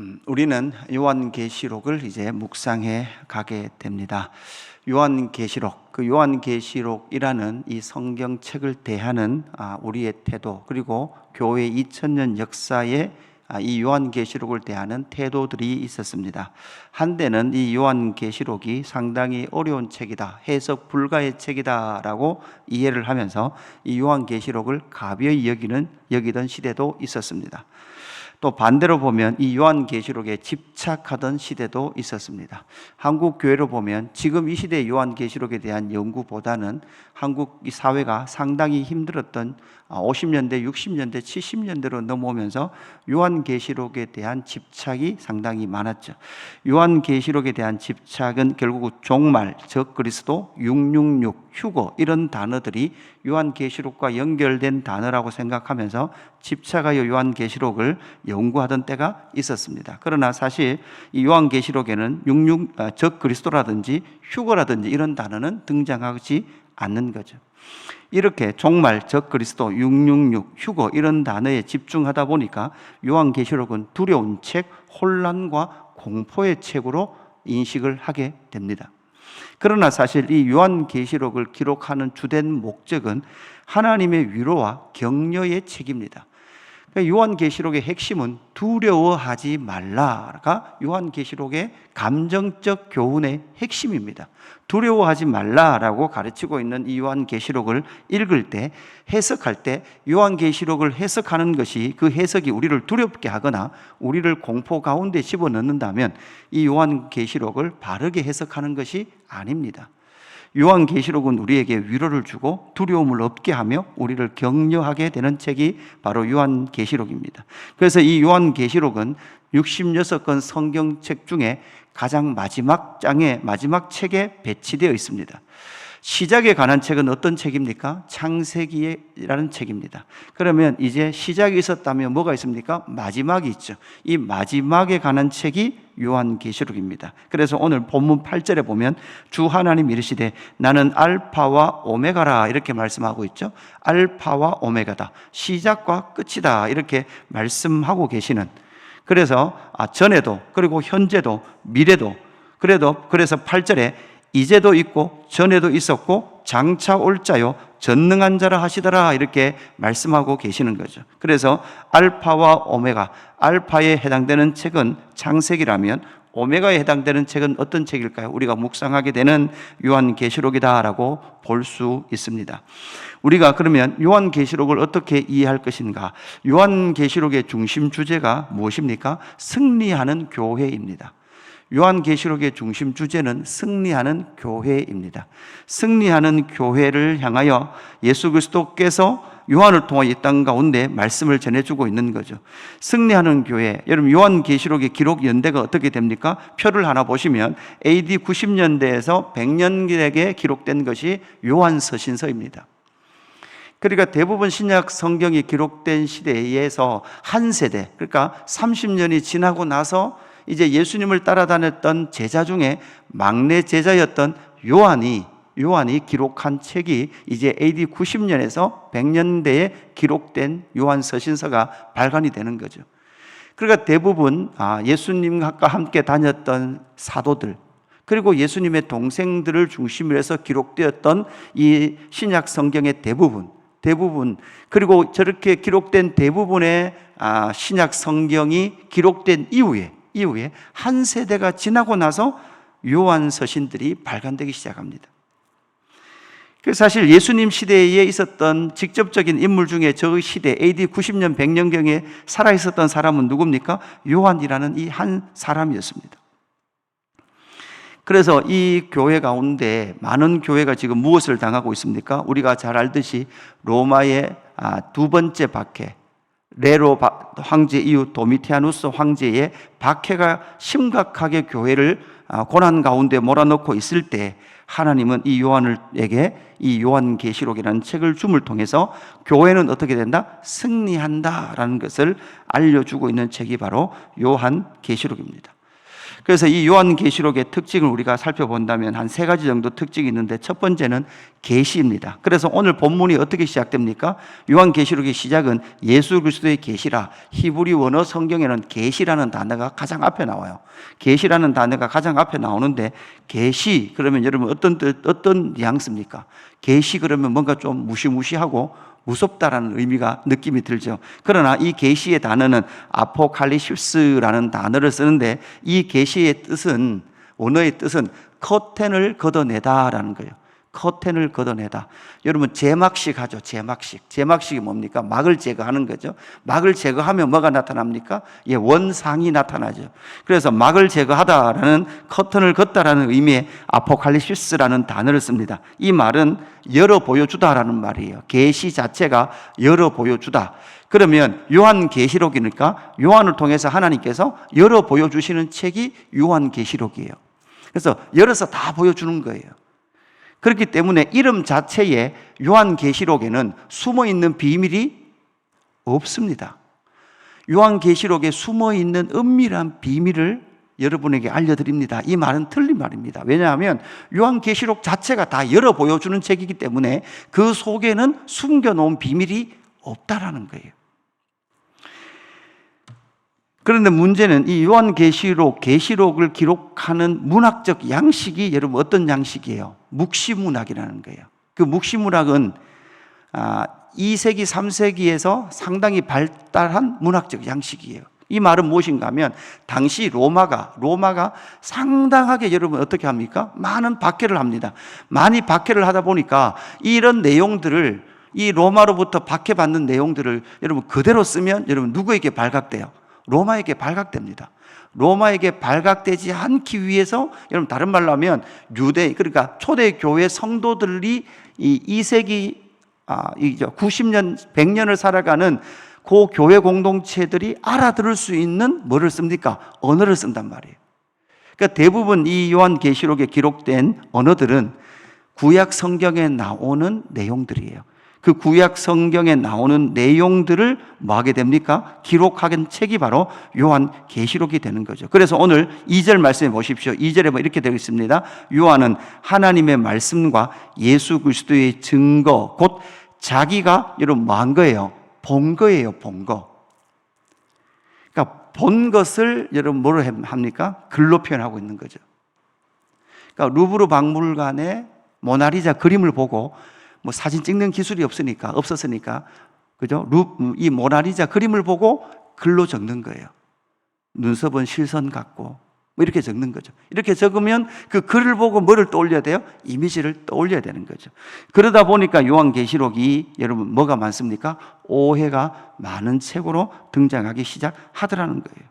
음, 우리는 요한계시록을 이제 묵상해 가게 됩니다. 요한계시록, 그 요한계시록이라는 이 성경책을 대하는 아, 우리의 태도 그리고 교회 2000년 역사에 아, 이 요한계시록을 대하는 태도들이 있었습니다. 한때는 이 요한계시록이 상당히 어려운 책이다, 해석 불가의 책이다라고 이해를 하면서 이 요한계시록을 가벼이 여기는 여기던 시대도 있었습니다. 또 반대로 보면 이 요한계시록에 집착하던 시대도 있었습니다. 한국 교회로 보면 지금 이 시대 요한계시록에 대한 연구보다는 한국 이 사회가 상당히 힘들었던 50년대, 60년대, 70년대로 넘어오면서 요한계시록에 대한 집착이 상당히 많았죠. 요한계시록에 대한 집착은 결국 종말, 적 그리스도, 666, 휴거 이런 단어들이 요한계시록과 연결된 단어라고 생각하면서 집착하여 요한계시록을 연구하던 때가 있었습니다. 그러나 사실 이 요한계시록에는 66, 아, 적 그리스도라든지 휴거라든지 이런 단어는 등장하지 않는 거죠. 이렇게 종말, 적 그리스도, 666, 휴거 이런 단어에 집중하다 보니까 요한계시록은 두려운 책, 혼란과 공포의 책으로 인식을 하게 됩니다. 그러나 사실 이 요한계시록을 기록하는 주된 목적은 하나님의 위로와 격려의 책입니다. 그러니까 요한계시록의 핵심은 두려워하지 말라가 요한계시록의 감정적 교훈의 핵심입니다. 두려워하지 말라라고 가르치고 있는 이 요한계시록을 읽을 때 해석할 때 요한계시록을 해석하는 것이 그 해석이 우리를 두렵게 하거나 우리를 공포 가운데 집어넣는다면 이 요한계시록을 바르게 해석하는 것이 아닙니다. 요한계시록은 우리에게 위로를 주고 두려움을 없게 하며 우리를 격려하게 되는 책이 바로 요한계시록입니다. 그래서 이 요한계시록은 66권 성경책 중에 가장 마지막 장에 마지막 책에 배치되어 있습니다. 시작에 관한 책은 어떤 책입니까? 창세기라는 책입니다. 그러면 이제 시작이 있었다면 뭐가 있습니까? 마지막이 있죠. 이 마지막에 관한 책이 요한계시록입니다. 그래서 오늘 본문 8절에 보면 주 하나님 이르시되 나는 알파와 오메가라 이렇게 말씀하고 있죠. 알파와 오메가다. 시작과 끝이다. 이렇게 말씀하고 계시는 그래서 아 전에도 그리고 현재도 미래도 그래도 그래서 8절에 이제도 있고 전에도 있었고 장차 올 자요 전능한 자라 하시더라 이렇게 말씀하고 계시는 거죠. 그래서 알파와 오메가 알파에 해당되는 책은 창세기라면 오메가에 해당되는 책은 어떤 책일까요? 우리가 묵상하게 되는 요한계시록이다라고 볼 수 있습니다. 우리가 그러면 요한계시록을 어떻게 이해할 것인가? 요한계시록의 중심 주제가 무엇입니까? 승리하는 교회입니다. 요한계시록의 중심 주제는 승리하는 교회입니다. 승리하는 교회를 향하여 예수 그리스도께서 요한을 통해 이 땅 가운데 말씀을 전해주고 있는 거죠. 승리하는 교회. 여러분, 요한계시록의 기록 연대가 어떻게 됩니까? 표를 하나 보시면 AD 90년대에서 100년경에 기록된 것이 요한서신서입니다. 그러니까 대부분 신약 성경이 기록된 시대에서 한 세대, 그러니까 30년이 지나고 나서 이제 예수님을 따라다녔던 제자 중에 막내 제자였던 요한이 요한이 기록한 책이 이제 AD 90년에서 100년대에 기록된 요한 서신서가 발간이 되는 거죠. 그러니까 대부분 아, 예수님과 함께 다녔던 사도들 그리고 예수님의 동생들을 중심으로 해서 기록되었던 이 신약 성경의 대부분 대부분 그리고 저렇게 기록된 대부분의 아, 신약 성경이 기록된 이후에 이후에 한 세대가 지나고 나서 요한 서신들이 발간되기 시작합니다. 그 사실 예수님 시대에 있었던 직접적인 인물 중에 저 시대 AD 90년 100년경에 살아 있었던 사람은 누굽니까? 요한이라는 이 한 사람이었습니다. 그래서 이 교회 가운데 많은 교회가 지금 무엇을 당하고 있습니까? 우리가 잘 알듯이 로마의 아, 두 번째 박해, 레로 황제 이후 도미티아누스 황제의 박해가 심각하게 교회를 아, 고난 가운데 몰아넣고 있을 때 하나님은 이 요한에게 이 요한 계시록이라는 책을 줌을 통해서 교회는 어떻게 된다? 승리한다라는 것을 알려주고 있는 책이 바로 요한 계시록입니다. 그래서 이 요한계시록의 특징을 우리가 살펴본다면 한 세 가지 정도 특징이 있는데 첫 번째는 계시입니다. 그래서 오늘 본문이 어떻게 시작됩니까? 요한계시록의 시작은 예수 그리스도의 계시라. 히브리 원어 성경에는 계시라는 단어가 가장 앞에 나와요. 계시라는 단어가 가장 앞에 나오는데 계시 그러면 여러분 어떤 뜻, 어떤 뉘앙스입니까? 계시 그러면 뭔가 좀 무시무시하고 무섭다라는 의미가 느낌이 들죠. 그러나 이 계시의 단어는 아포칼리시스라는 단어를 쓰는데 이 계시의 뜻은 원어의 뜻은 커튼을 걷어내다라는 거예요. 커튼을 걷어내다. 여러분 제막식 하죠. 제막식. 제막식이 뭡니까? 막을 제거하는 거죠. 막을 제거하면 뭐가 나타납니까? 예, 원상이 나타나죠. 그래서 막을 제거하다라는 커튼을 걷다라는 의미의 아포칼리시스라는 단어를 씁니다. 이 말은 열어 보여주다라는 말이에요. 계시 자체가 열어 보여주다. 그러면 요한 계시록이니까 요한을 통해서 하나님께서 열어 보여주시는 책이 요한 계시록이에요. 그래서 열어서 다 보여주는 거예요. 그렇기 때문에 이름 자체에 요한계시록에는 숨어 있는 비밀이 없습니다. 요한계시록에 숨어 있는 은밀한 비밀을 여러분에게 알려드립니다. 이 말은 틀린 말입니다. 왜냐하면 요한계시록 자체가 다 열어 보여주는 책이기 때문에 그 속에는 숨겨놓은 비밀이 없다라는 거예요. 그런데 문제는 이 요한계시록, 계시록을 기록하는 문학적 양식이 여러분 어떤 양식이에요? 묵시문학이라는 거예요. 그 묵시문학은 아, 2세기, 3세기에서 상당히 발달한 문학적 양식이에요. 이 말은 무엇인가 하면 당시 로마가 로마가 상당하게 여러분 어떻게 합니까? 많은 박해를 합니다. 많이 박해를 하다 보니까 이런 내용들을 이 로마로부터 박해받는 내용들을 여러분 그대로 쓰면 여러분 누구에게 발각돼요? 로마에게 발각됩니다. 로마에게 발각되지 않기 위해서 여러분 다른 말로 하면 유대 그러니까 초대 교회 성도들이 이 2세기 아 이죠 90년 100년을 살아가는 그 교회 공동체들이 알아들을 수 있는 뭐를 씁니까? 언어를 쓴단 말이에요. 그러니까 대부분 이 요한 계시록에 기록된 언어들은 구약 성경에 나오는 내용들이에요. 그 구약 성경에 나오는 내용들을 뭐 하게 됩니까? 기록하는 책이 바로 요한 계시록이 되는 거죠. 그래서 오늘 2절 말씀해 보십시오. 2절에 뭐 이렇게 되어 있습니다. 요한은 하나님의 말씀과 예수 그리스도의 증거 곧 자기가 여러분 뭐한 거예요? 본 거예요, 본 거. 그러니까 본 것을 여러분 뭐로 합니까? 글로 표현하고 있는 거죠. 그러니까 루브르 박물관에 모나리자 그림을 보고 뭐 사진 찍는 기술이 없으니까 없었으니까 그죠? 루, 이 모나리자 그림을 보고 글로 적는 거예요. 눈썹은 실선 같고 뭐 이렇게 적는 거죠. 이렇게 적으면 그 글을 보고 뭐를 떠올려야 돼요? 이미지를 떠올려야 되는 거죠. 그러다 보니까 요한계시록이 여러분 뭐가 많습니까? 오해가 많은 책으로 등장하기 시작하더라는 거예요.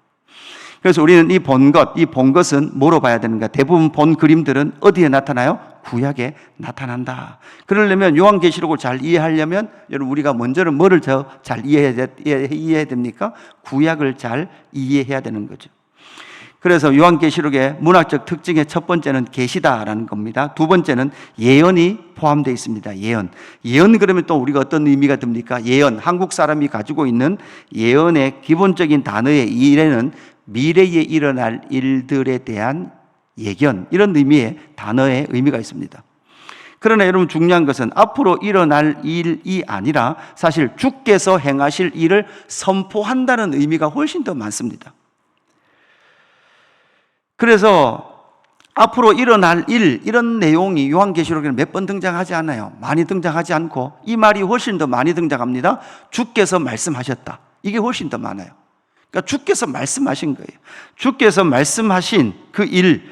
그래서 우리는 이 본 것, 이 본 것은 뭐로 봐야 되는가? 대부분 본 그림들은 어디에 나타나요? 구약에 나타난다. 그러려면 요한계시록을 잘 이해하려면 여러분 우리가 먼저는 뭐를 잘 이해해야, 됩니까? 구약을 잘 이해해야 되는 거죠. 그래서 요한계시록의 문학적 특징의 첫 번째는 계시다라는 겁니다. 두 번째는 예언이 포함되어 있습니다. 예언. 예언 그러면 또 우리가 어떤 의미가 듭니까? 예언. 한국 사람이 가지고 있는 예언의 기본적인 단어의 일에는 미래에 일어날 일들에 대한 예견 이런 의미의 단어의 의미가 있습니다. 그러나 여러분 중요한 것은 앞으로 일어날 일이 아니라 사실 주께서 행하실 일을 선포한다는 의미가 훨씬 더 많습니다. 그래서 앞으로 일어날 일 이런 내용이 요한계시록에는 몇 번 등장하지 않아요. 많이 등장하지 않고 이 말이 훨씬 더 많이 등장합니다. 주께서 말씀하셨다. 이게 훨씬 더 많아요. 그러니까 주께서 말씀하신 거예요. 주께서 말씀하신 그 일,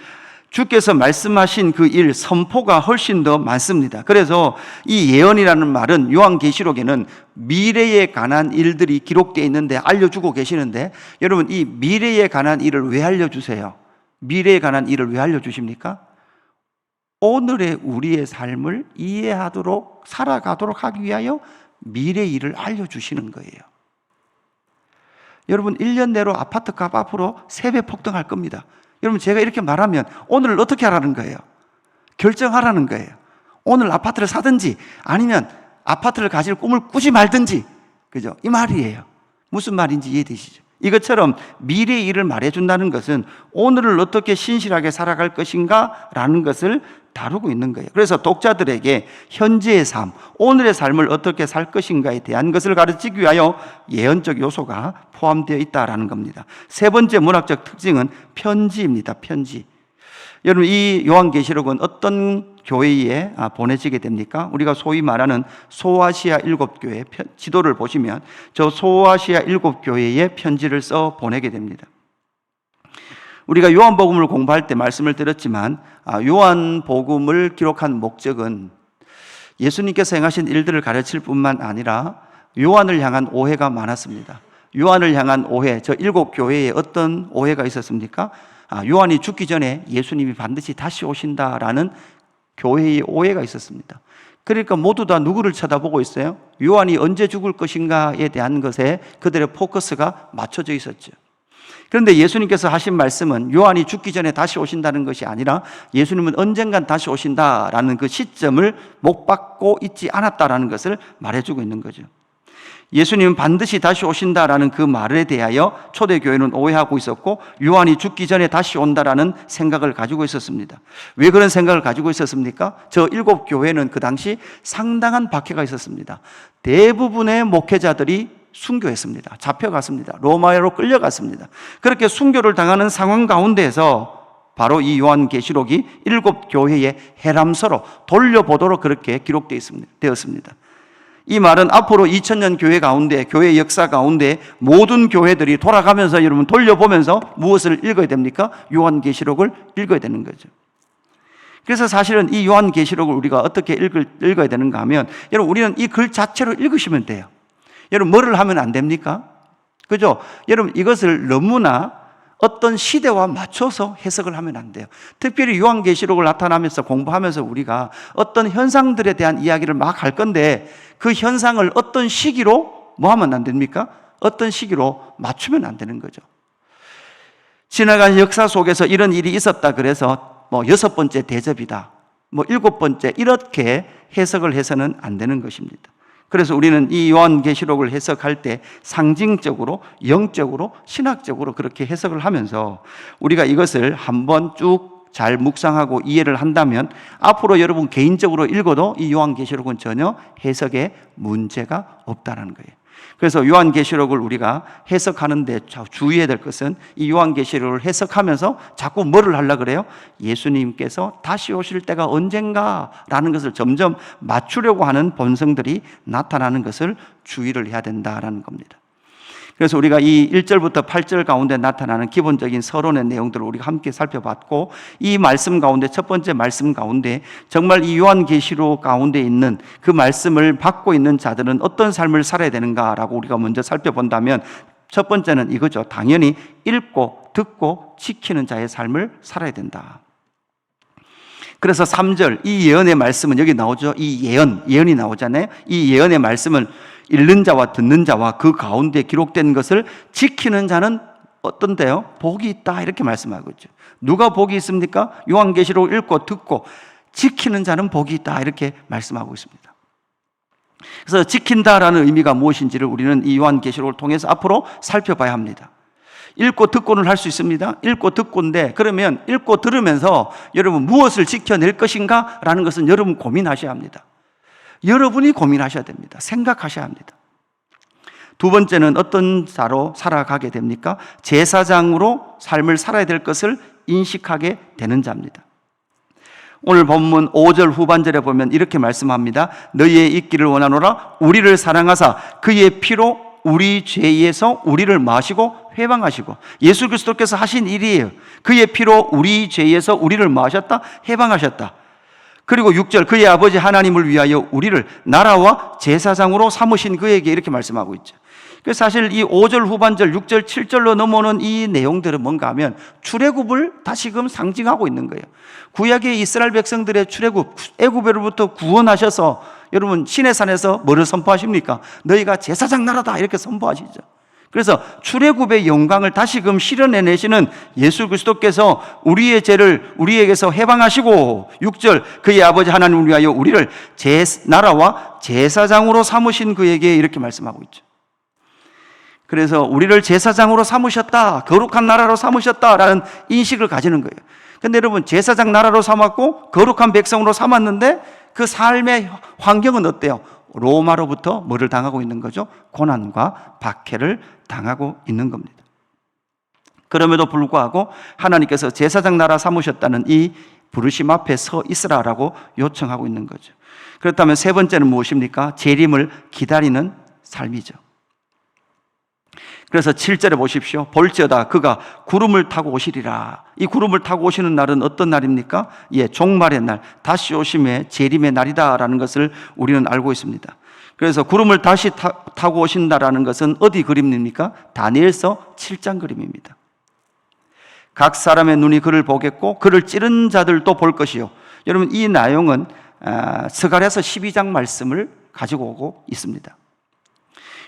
주께서 말씀하신 그 일, 선포가 훨씬 더 많습니다. 그래서 이 예언이라는 말은 요한계시록에는 미래에 관한 일들이 기록되어 있는데 알려주고 계시는데 여러분 이 미래에 관한 일을 왜 알려주세요? 미래에 관한 일을 왜 알려주십니까? 오늘의 우리의 삶을 이해하도록 살아가도록 하기 위하여 미래 일을 알려주시는 거예요. 여러분 1년 내로 아파트 값 앞으로 3배 폭등할 겁니다. 여러분 제가 이렇게 말하면 오늘 어떻게 하라는 거예요? 결정하라는 거예요. 오늘 아파트를 사든지 아니면 아파트를 가질 꿈을 꾸지 말든지 그죠? 이 말이에요. 무슨 말인지 이해되시죠? 이것처럼 미래의 일을 말해준다는 것은 오늘을 어떻게 신실하게 살아갈 것인가 라는 것을 다루고 있는 거예요. 그래서 독자들에게 현재의 삶, 오늘의 삶을 어떻게 살 것인가에 대한 것을 가르치기 위하여 예언적 요소가 포함되어 있다라는 겁니다. 세 번째 문학적 특징은 편지입니다. 편지. 여러분 이 요한계시록은 어떤 교회에 아, 보내지게 됩니까? 우리가 소위 말하는 소아시아 일곱 교회 편- 지도를 보시면 저 소아시아 일곱 교회에 편지를 써 보내게 됩니다. 우리가 요한복음을 공부할 때 말씀을 드렸지만 아, 요한복음을 기록한 목적은 예수님께서 행하신 일들을 가르칠 뿐만 아니라 요한을 향한 오해가 많았습니다. 요한을 향한 오해, 저 일곱 교회에 어떤 오해가 있었습니까? 아, 요한이 죽기 전에 예수님이 반드시 다시 오신다라는 교회의 오해가 있었습니다. 그러니까 모두 다 누구를 쳐다보고 있어요? 요한이 언제 죽을 것인가에 대한 것에 그들의 포커스가 맞춰져 있었죠. 그런데 예수님께서 하신 말씀은 요한이 죽기 전에 다시 오신다는 것이 아니라 예수님은 언젠간 다시 오신다라는 그 시점을 못 받고 있지 않았다라는 것을 말해주고 있는 거죠. 예수님은 반드시 다시 오신다라는 그 말에 대하여 초대교회는 오해하고 있었고 요한이 죽기 전에 다시 온다라는 생각을 가지고 있었습니다. 왜 그런 생각을 가지고 있었습니까? 저 일곱 교회는 그 당시 상당한 박해가 있었습니다. 대부분의 목회자들이 순교했습니다. 잡혀갔습니다. 로마로 끌려갔습니다. 그렇게 순교를 당하는 상황 가운데에서 바로 이 요한계시록이 일곱 교회의 해람서로 돌려보도록 그렇게 기록되었습니다. 이 말은 앞으로 2000년 교회 가운데, 교회 역사 가운데 모든 교회들이 돌아가면서 여러분 돌려보면서 무엇을 읽어야 됩니까? 요한계시록을 읽어야 되는 거죠. 그래서 사실은 이 요한계시록을 우리가 어떻게 읽을, 읽어야 되는가 하면 여러분 우리는 이 글 자체로 읽으시면 돼요. 여러분 뭐를 하면 안 됩니까? 그죠? 여러분 이것을 너무나 어떤 시대와 맞춰서 해석을 하면 안 돼요. 특별히 요한계시록을 나타나면서 공부하면서 우리가 어떤 현상들에 대한 이야기를 막 할 건데 그 현상을 어떤 시기로 뭐 하면 안 됩니까? 어떤 시기로 맞추면 안 되는 거죠. 지나간 역사 속에서 이런 일이 있었다 그래서 뭐 여섯 번째 대접이다. 뭐 일곱 번째 이렇게 해석을 해서는 안 되는 것입니다. 그래서 우리는 이 요한계시록을 해석할 때 상징적으로, 영적으로, 신학적으로 그렇게 해석을 하면서 우리가 이것을 한번 쭉 잘 묵상하고 이해를 한다면 앞으로 여러분 개인적으로 읽어도 이 요한계시록은 전혀 해석에 문제가 없다는 거예요. 그래서 요한계시록을 우리가 해석하는데 주의해야 될 것은 이 요한계시록을 해석하면서 자꾸 뭐를 하려 그래요? 예수님께서 다시 오실 때가 언젠가라는 것을 점점 맞추려고 하는 본성들이 나타나는 것을 주의를 해야 된다라는 겁니다. 그래서 우리가 이 1절부터 8절 가운데 나타나는 기본적인 서론의 내용들을 우리가 함께 살펴봤고 이 말씀 가운데 첫 번째 말씀 가운데 정말 이 요한 계시록 가운데 있는 그 말씀을 받고 있는 자들은 어떤 삶을 살아야 되는가라고 우리가 먼저 살펴본다면 첫 번째는 이거죠. 당연히 읽고 듣고 지키는 자의 삶을 살아야 된다. 그래서 3절 이 예언의 말씀은 여기 나오죠. 이 예언, 예언이 나오잖아요. 이 예언의 말씀을 읽는 자와 듣는 자와 그 가운데 기록된 것을 지키는 자는 어떤데요? 복이 있다 이렇게 말씀하고 있죠. 누가 복이 있습니까? 요한계시록 읽고 듣고 지키는 자는 복이 있다 이렇게 말씀하고 있습니다. 그래서 지킨다라는 의미가 무엇인지를 우리는 이 요한계시록을 통해서 앞으로 살펴봐야 합니다. 읽고 듣고는 할 수 있습니다. 읽고 듣고인데 그러면 읽고 들으면서 여러분 무엇을 지켜낼 것인가 라는 것은 여러분 고민하셔야 합니다. 여러분이 고민하셔야 됩니다. 생각하셔야 합니다. 두 번째는 어떤 자로 살아가게 됩니까? 제사장으로 삶을 살아야 될 것을 인식하게 되는 자입니다. 오늘 본문 5절 후반절에 보면 이렇게 말씀합니다. 너희의 있기를 원하노라 우리를 사랑하사 그의 피로 우리 죄에서 우리를 마시고 해방하시고 예수 그리스도께서 하신 일이에요. 그의 피로 우리 죄에서 우리를 마셨다 해방하셨다. 그리고 6절 그의 아버지 하나님을 위하여 우리를 나라와 제사장으로 삼으신 그에게 이렇게 말씀하고 있죠. 그래서 사실 이 5절 후반절 6절 7절로 넘어오는 이 내용들은 뭔가 하면 출애굽을 다시금 상징하고 있는 거예요. 구약의 이스라엘 백성들의 출애굽 애굽으로부터 구원하셔서 여러분 신의 산에서 뭐를 선포하십니까? 너희가 제사장 나라다 이렇게 선포하시죠. 그래서 출애굽의 영광을 다시금 실현해 내시는 예수 그리스도께서 우리의 죄를 우리에게서 해방하시고 6절 그의 아버지 하나님 을 위하여 우리를 제 나라와 제사장으로 삼으신 그에게 이렇게 말씀하고 있죠. 그래서 우리를 제사장으로 삼으셨다, 거룩한 나라로 삼으셨다라는 인식을 가지는 거예요. 근데 여러분, 제사장 나라로 삼았고, 거룩한 백성으로 삼았는데, 그 삶의 환경은 어때요? 로마로부터 뭐를 당하고 있는 거죠? 고난과 박해를 당하고 있는 겁니다. 그럼에도 불구하고 하나님께서 제사장 나라 삼으셨다는 이 부르심 앞에 서 있으라라고 요청하고 있는 거죠. 그렇다면 세 번째는 무엇입니까? 재림을 기다리는 삶이죠. 그래서 7절에 보십시오. 볼지어다 그가 구름을 타고 오시리라. 이 구름을 타고 오시는 날은 어떤 날입니까? 예, 종말의 날, 다시 오심의 재림의 날이다라는 것을 우리는 알고 있습니다. 그래서 구름을 다시 타, 타고 오신다라는 것은 어디 그림입니까? 다니엘서 7장 그림입니다. 각 사람의 눈이 그를 보겠고 그를 찌른 자들도 볼 것이요. 여러분 이 내용은 아, 스가랴서 12장 말씀을 가지고 오고 있습니다.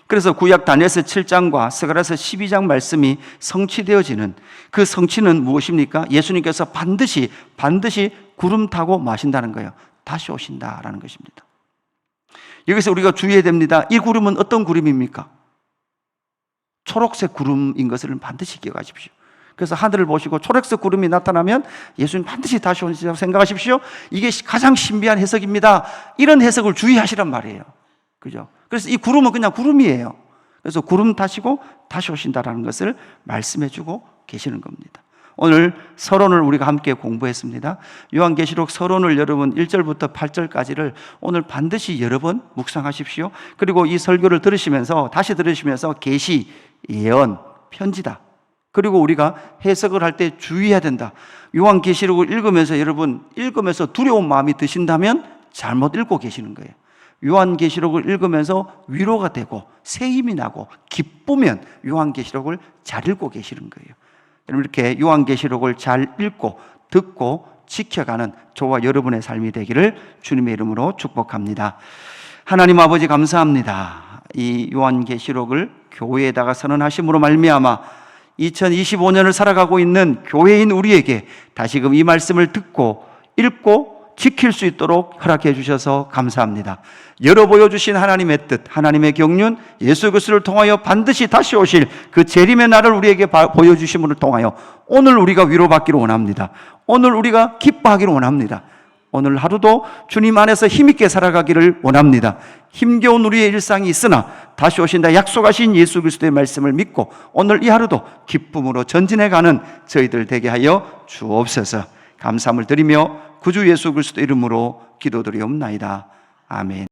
그래서 구약 다니엘서 7장과 스가랴서 12장 말씀이 성취되어지는 그 성취는 무엇입니까? 예수님께서 반드시 반드시 구름 타고 마신다는 거예요. 다시 오신다라는 것입니다. 여기서 우리가 주의해야 됩니다. 이 구름은 어떤 구름입니까? 초록색 구름인 것을 반드시 기억하십시오. 그래서 하늘을 보시고 초록색 구름이 나타나면 예수님 반드시 다시 오시라고 생각하십시오. 이게 가장 신비한 해석입니다. 이런 해석을 주의하시란 말이에요. 그죠? 그래서 이 구름은 그냥 구름이에요. 그래서 구름 타시고 다시 오신다라는 것을 말씀해 주고 계시는 겁니다. 오늘 서론을 우리가 함께 공부했습니다. 요한계시록 서론을 여러분 1절부터 8절까지를 오늘 반드시 여러 번 묵상하십시오. 그리고 이 설교를 들으시면서 다시 들으시면서 계시, 예언, 편지다. 그리고 우리가 해석을 할 때 주의해야 된다. 요한계시록을 읽으면서 여러분 읽으면서 두려운 마음이 드신다면 잘못 읽고 계시는 거예요. 요한계시록을 읽으면서 위로가 되고 새 힘이 나고 기쁘면 요한계시록을 잘 읽고 계시는 거예요. 여러분 이렇게 요한계시록을 잘 읽고 듣고 지켜가는 저와 여러분의 삶이 되기를 주님의 이름으로 축복합니다. 하나님 아버지 감사합니다. 이 요한계시록을 교회에다가 선언하심으로 말미암아 2025년을 살아가고 있는 교회인 우리에게 다시금 이 말씀을 듣고 읽고 지킬 수 있도록 허락해 주셔서 감사합니다. 열어 보여주신 하나님의 뜻, 하나님의 경륜, 예수 그리스도를 통하여 반드시 다시 오실 그 재림의 날을 우리에게 보여주심을 통하여 오늘 우리가 위로받기를 원합니다. 오늘 우리가 기뻐하기를 원합니다. 오늘 하루도 주님 안에서 힘있게 살아가기를 원합니다. 힘겨운 우리의 일상이 있으나 다시 오신다 약속하신 예수 그리스도의 말씀을 믿고 오늘 이 하루도 기쁨으로 전진해 가는 저희들 되게 하여 주옵소서. 감사함을 드리며 구주 예수 그리스도 이름으로 기도드리옵나이다. 아멘.